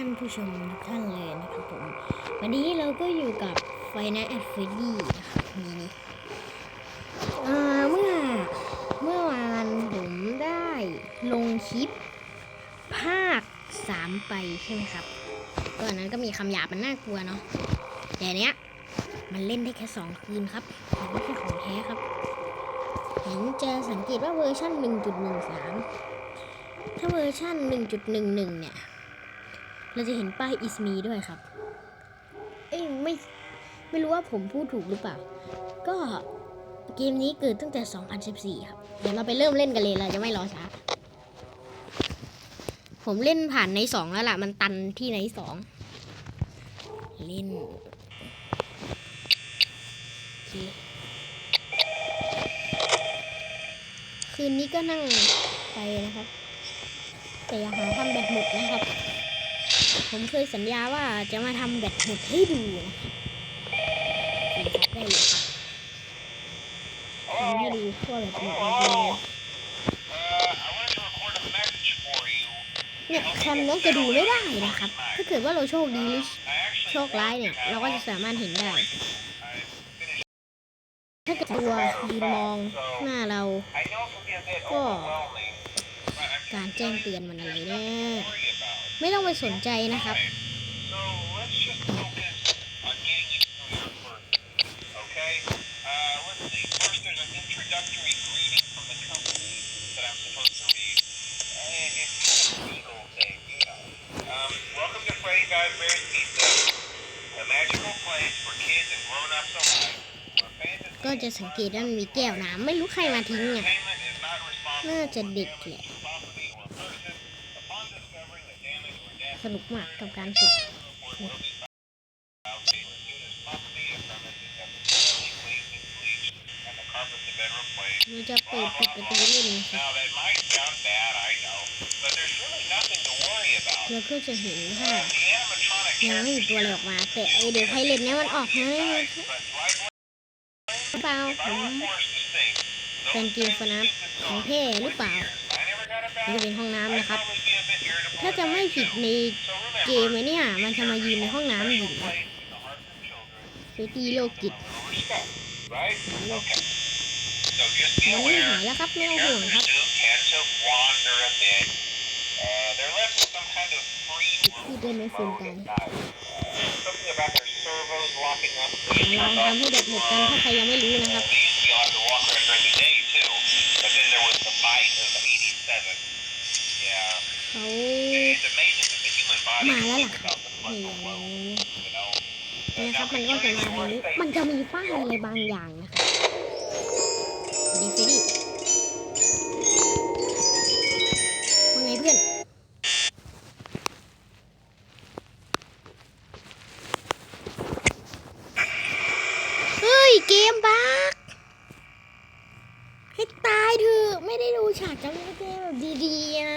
ท่านผู้ชมทุกท่านเลยนะครับผม วันนี้เราก็อยู่กับไฟนะแอดเฟดี้นะครับนี่เมื่อเมื่อวานผมได้ลงคลิป ภาคสามไปใช่ไหมครับตอนนั้นก็มีคำหยาบมันน่ากลัวเนาะแต่เนี้ยมันเล่นได้แค่สองคืนครับมันไม่ใช่ของแท้ครับเห็นจะสังเกตว่าเวอร์ชัน1.13 ถ้าเวอร์ชัน1.11 เนี่ย เราจะเห็นป้าย is me ด้วยครับ เอ้ยไม่ไม่รู้ว่าผมพูดถูกหรือเปล่า ก็เกมนี้เกิดตั้งแต่ 2014 ครับ เดี๋ยวเราไปเริ่มเล่นกันเลยเราจะไม่รอช้า ผมเล่นผ่านใน 2 แล้วล่ะ มันตันที่ใน2เล่นคืนนี้ก็นั่งไปนะครับ แต่อย่าหาทำแบตหมดนะครับ ผมเคยสัญญาว่าจะมาทำแบตหมดให้ดูนะครับได้เลยครับทำให้ดูว่าแบตหมดยังไง Uh, I wanted to record a message for you. เนี่ยแคมนี้จะดูไม่ได้นะครับ ถ้าเกิดว่าเราโชคดีหรือโชคร้ายเนี่ย เราก็จะสามารถเห็นได้ ถ้าเกิดตัวยืนมองหน้าเรา I know it can be a bit Oh. overwhelming, but I'm การแจ้งเตือนมันอะไรแน่ worried about. ไม่ต้องไปสนใจนะครับ ก็จะสังเกตว่ามันมีแก้วน้ำไม่รู้ใครมาทิ้งไงน่าจะเด็กแหละ สนุกมากกับการฝึก report will be filed as soon as property and premises have been thoroughly cleaned and bleached and the carpets have been replaced. เราจะเปิดปิดประตูเล่นนะครับ Now that might sound bad, I know, but there's really nothing to worry about. เราก็จะเห็นว่า The animatronic ยังไม่มีตัวอะไรออกมา แต่ไอเดี๋ยวไพเรตเนี่ยมันออกนะ characters, but right เปล่า if ผ I ม were forced to sing, แฟนเกมฟนับของแท้หรือเปล่า มันจะ bad เป็นห้องน้ำ I'd นะครับ probably be a bit irritable ถ้าจะไม่ผิดใน So เก remember, มไอ้เนี่ย มันจะมายืนในห้องน้ำหญิง place in the hearts of children เฟรดดี้โลกิต a little respect, right? Okay. So just be มันไม่ aware, หายแล้วครับไม่ต้องห่วง characters ครับ do tend to wander a bit. Uh, they're left with some kind of free พูดได้ไหมฟูนกัน Uh, something about their servos locking up. ลองทำให้เด็กหมดกันถ้าใครยังไม่รู้นะครับ มาแล้วล่ะครับ about the นี่นะครับมันก็จะมาทางนี้มันจะมีป้ายอะไรบางอย่างนะคะดีฟรดดี้ว่าไงเพื่อน เฮ้ย เกมบักให้ตายเถอะไม่ได้ดูฉากจำไม่ได้แบบดีๆอะ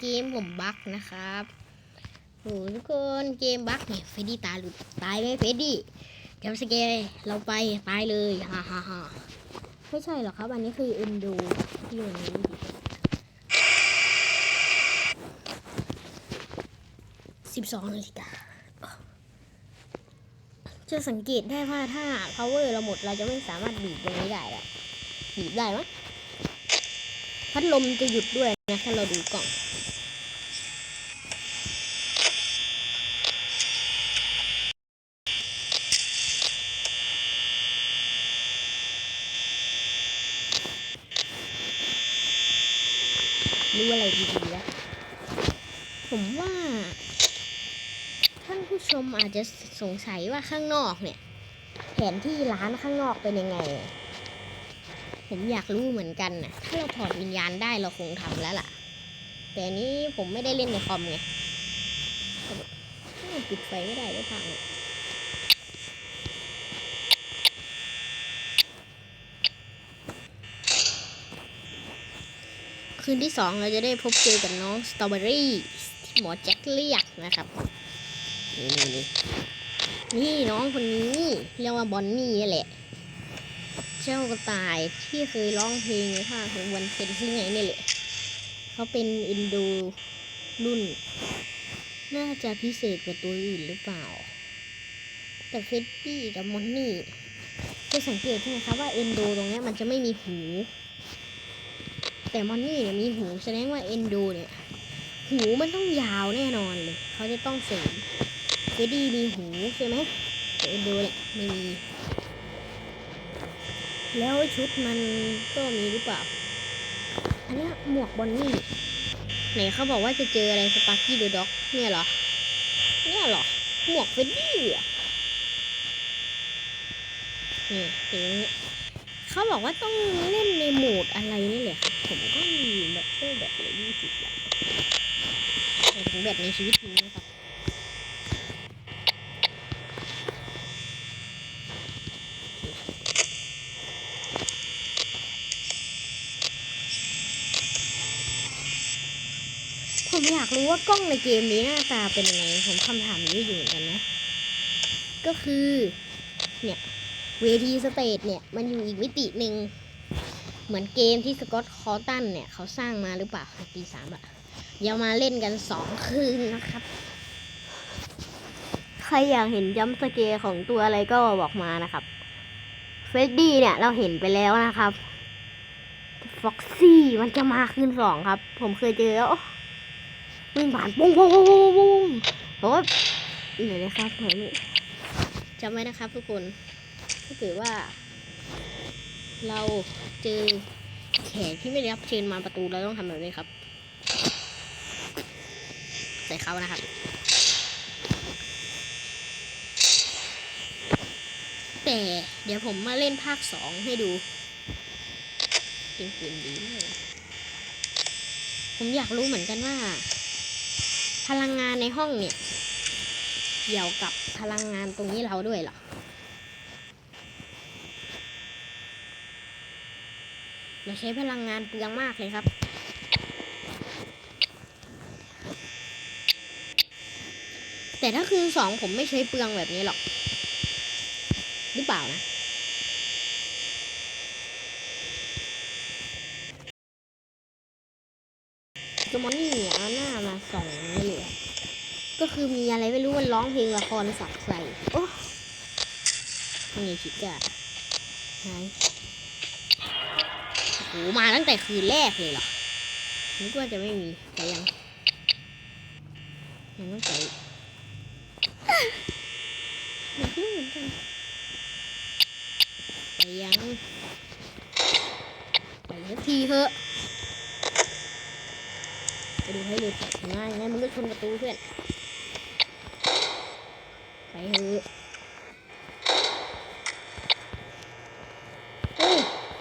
เกมผมบักนะครับโหทุกค นเกมบักเนี่ยเฟดดี้ตายหลุดตายไหมเฟดดี้เกมสเกย์เราไปตายเลยฮ่าฮ่าฮ่าไม่ใช่หรอกครับ อันนี้คืออ็นดูที่มันนี้สิบสองนาฬิกาจะสังเกตได้ว่าถ้า power เราหมดเราจะไม่สามารถบีบตรงนี้ได้แล้วบีบได้ไหมพัดลมจะหยุดด้วยนะถ้าเราดูกล่อง อะไรดีๆแล้วผมว่า ท่านผู้ชมอาจจะสงสัยว่าข้างนอกเนี่ย แผนที่ร้านข้างนอกเป็นยังไง ผมอยากรู้เหมือนกันนะถ้าเราถอดวิญญาณได้เราคงทำแล้วล่ะ แต่นี้ผมไม่ได้เล่นในคอมไงปิดไฟไม่ได้ก็พัง คืนที่สองเราจะได้พบเจอกับน้องสตรอเบอรี่ที่หมอแจ็คเรียกนะครับนี่นี่นี่นี่น้องคนนี้เรียกว่าบอนนี่แหละ เจ้ากระต่ายที่เคยร้องเพลงในภาคของวันเพ็ญที่ไงนี่แหละเขาเป็นอินดูรุ่น น่าจะพิเศษกว่าตัวอื่นหรือเปล่า แต่เฟดดี้กับมอนนี่จะสังเกตใช่ไหมครับว่าเอนโดตรงนี้มันจะไม่มีหู แต่มอนนี่เนี่ยมีหูแสดงว่าเอนโดเนี่ย หูมันต้องยาวแน่นอนเลย เขาจะต้องเสริมเฟดดี้มีหูใช่ไหมแต่เอนโดเนี่ยไม่มี แล้วชุดมันก็มีหรือเปล่า อันนี้หมวกบอนนี่ไหนเขาบอกว่าจะเจออะไรสปาร์กี้เดอะด็อก เนี่ยเหรอ เนี่ยเหรอ หมวกเฟดดี้เหรอนี่ถึงเขาบอกว่าต้องเล่นในโหมดอะไรนี่แหละครับ ผมก็มีแบตเตอร์แบตเลยยี่สิบแบตหมายถึงแบตในชีวิตจริงนะครับผมอยากรู้ว่ากล้องในเกมนี้หน้าตาเป็นยังไง ผมคำถามนี้อยู่เหมือนกันนะ ก็คือ เนี่ย เวทีสเตจเนี่ย มันอยู่อีกมิติหนึ่ง เหมือนเกมที่สกอตคอร์ตันเนี่ย เขาสร้างมาหรือเปล่าในปีสามอะเดี๋ยวมาเล่นกันสองคืนนะครับ ใครอยากเห็นยัมป์สเกร์ของตัวอะไรก็บอกมานะครับเฟรดดี้เนี่ยเราเห็นไปแล้วนะครับฟ็อกซี่มันจะมาคืนสองครับ ผมเคยเจอแล้ววิ่งผ่านปุ้งปุ้งปุ้งปุ้งปุ้งผมว่าเดี๋ยวนะครับผมจำไว้นะครับทุกคนถ้าเกิดว่า เรา เจอแขกที่ไม่ได้รับเชิญมาประตูเราต้องทำแบบนี้ครับ ใส่เขานะครับ แต่เดี๋ยวผมมาเล่นภาคสองให้ดูเกมเกมดีมากผมอยากรู้เหมือนกันว่า พลังงานในห้องเนี่ย เกี่ยวกับพลังงานตรงนี้เราด้วยหรอ เราใช้พลังงานเปลืองมากเลยครับ แต่ถ้าคืนสองผมไม่ใช้เปลืองแบบนี้หรอก หรือเปล่านะจมอนนี่เนี่ยเอาหน้ามาส่องนี่เลยก็คือมีอะไรไม่รู้มันร้องเพลงละครสักใส่ โอ้นี่ชิก้าหาย โอ้โหมาตั้งแต่คืนแรกเลยเหรอนึกว่าจะไม่มีแต่ยังยังต้องใส่อยากรู้เหมือนกันแต่ยังไปสักทีเถอะไปดูให้ดูง่ายง่ายมึงก็ชนประตูเพื่อนไปเถอะเฮ้ย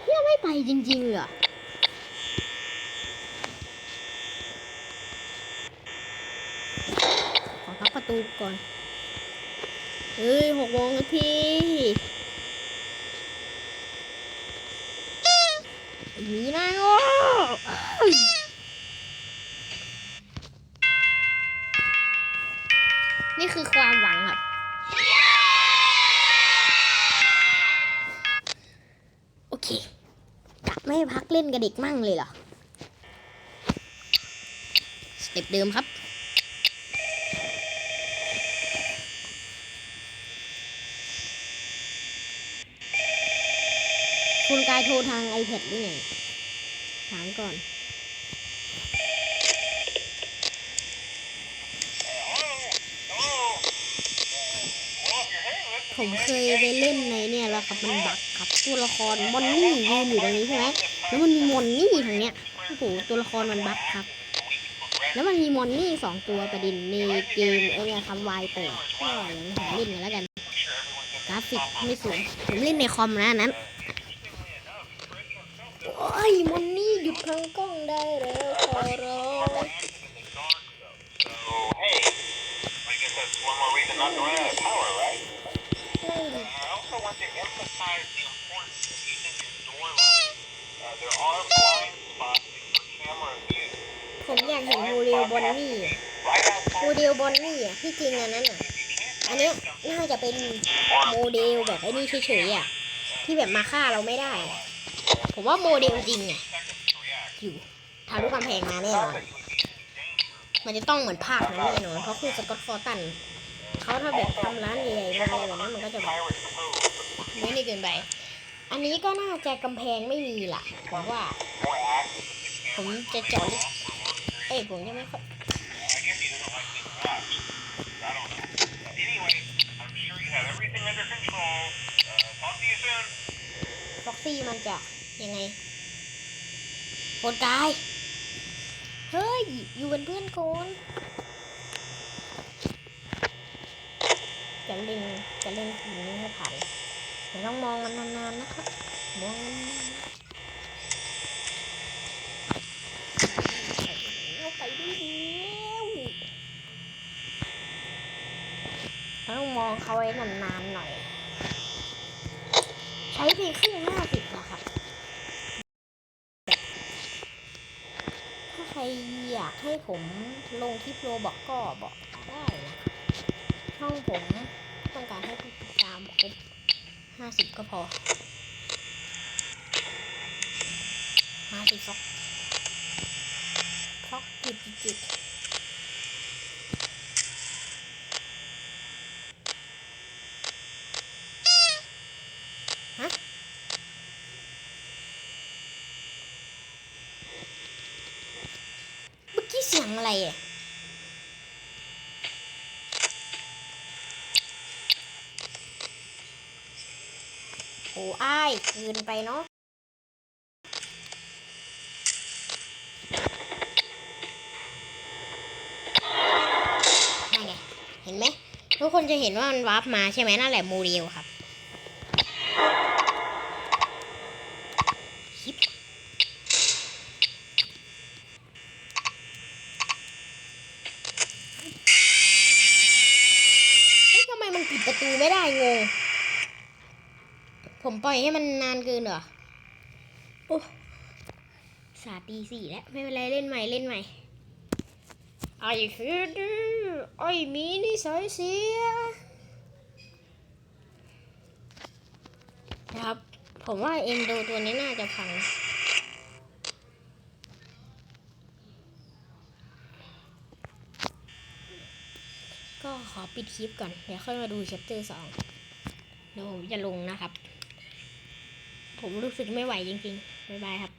เนี่ยไม่ไป จริงๆเหรอขอพักประตูก่อน เฮ้ยหกโมงแล้วพี่มีนายโอ้ เล่นกับเด็กมั่งเลยเหรอ สเต็ปเดิมครับ คุณกายโทรทาง iPad หรือไงถามก่อนผมเคยไปเล่นในเนี่ยแล้วครับมันบักครับตัวละครมอนนี่ยืนอยู่ตรงนี้ใช่ไหม แล้วมันมีมอนนี่ทางเนี้ยโอ้โหตัวละครมันบักครับ แล้วมันมีมอนนี่สองตัวประเด็นในเกมไอ้เนี่ยทำวายแตกก็อย่างหาเล่นกันแล้วกัน กราฟิกไม่สวยผมเล่นในคอมนะนนั้นโอ้ยมอนนี่หยุดพังกล้องได้แล้วขอร้อง อยากเห็นโมเดลบอนนี่โมเดลบอนนี่อะที่จริงอันนั้นอะ อันนี้น่าจะเป็นโมเดลแบบไอ้นี่เฉยๆอะที่แบบมาฆ่าเราไม่ได้ ผมว่าโมเดลจริงอะอยู่ทะลุกำแพงมาแน่นอนมันจะต้องเหมือนภาคนั้นแน่นอนเพราะคือสกอตฟอร์ตันเขาถ้าแบบทำร้านใหญ่ๆมาเลยแบบนั้นมันก็จะแบบไม่ได้เกินไปอันนี้ก็น่าจะกำแพงไม่มีล่ะผมว่า ผมจะเจาะลึก เอกผมยังไม่ค่อยฟ็อกซี่มันจะยังไงคนกาย เฮ้ย อยู่เป็นเพื่อนโกนจะเล่นจะเล่นทีนี้ให้ผ่านเดี๋ต้องมองมันนานๆนะครับ มองมันนานๆเอาไปดีเดียวเราต้อง มองเขาไว้นานๆหน่อย ใช้เพียงครึ่งห้าสิบนะครับ ถ้าใครอยากให้ผมลงคลิปโรบอกก็บอกได้นะช่องผมต้องการให้ผู้ติดตามครบห้าสิบก็พอมาสิฟอกฟอกจุดจุดจุดฮะ เมื่อกี้เสียงอะไรอะ โอ้อ้ายเกินไปเนาะนั่นไงเห็นไหมทุกคนจะเห็นว่ามันวาร์ปมาใช่ไหมนั่นแหละโมเดลครับคลิป เฮ้ยทำไมมันปิดประตูไม่ได้งง ผมปล่อยให้มันนานเกินเหรอ โอ้สาตีสี่แล้ว ไม่เป็นไรเล่นใหม่เล่นใหม่ไอ้คือดื้อไอ้มีนิสัยเสียนะครับ ผมว่าเอ็นโดตัวนี้น่าจะพังก็ขอปิดคลิปก่อน เดี๋ยวค่อยมาดูชัปเตอร์สองเดี๋ยวผมจะลงนะครับ ผมรู้สึกไม่ไหวจริงๆ บ๊ายบายครับ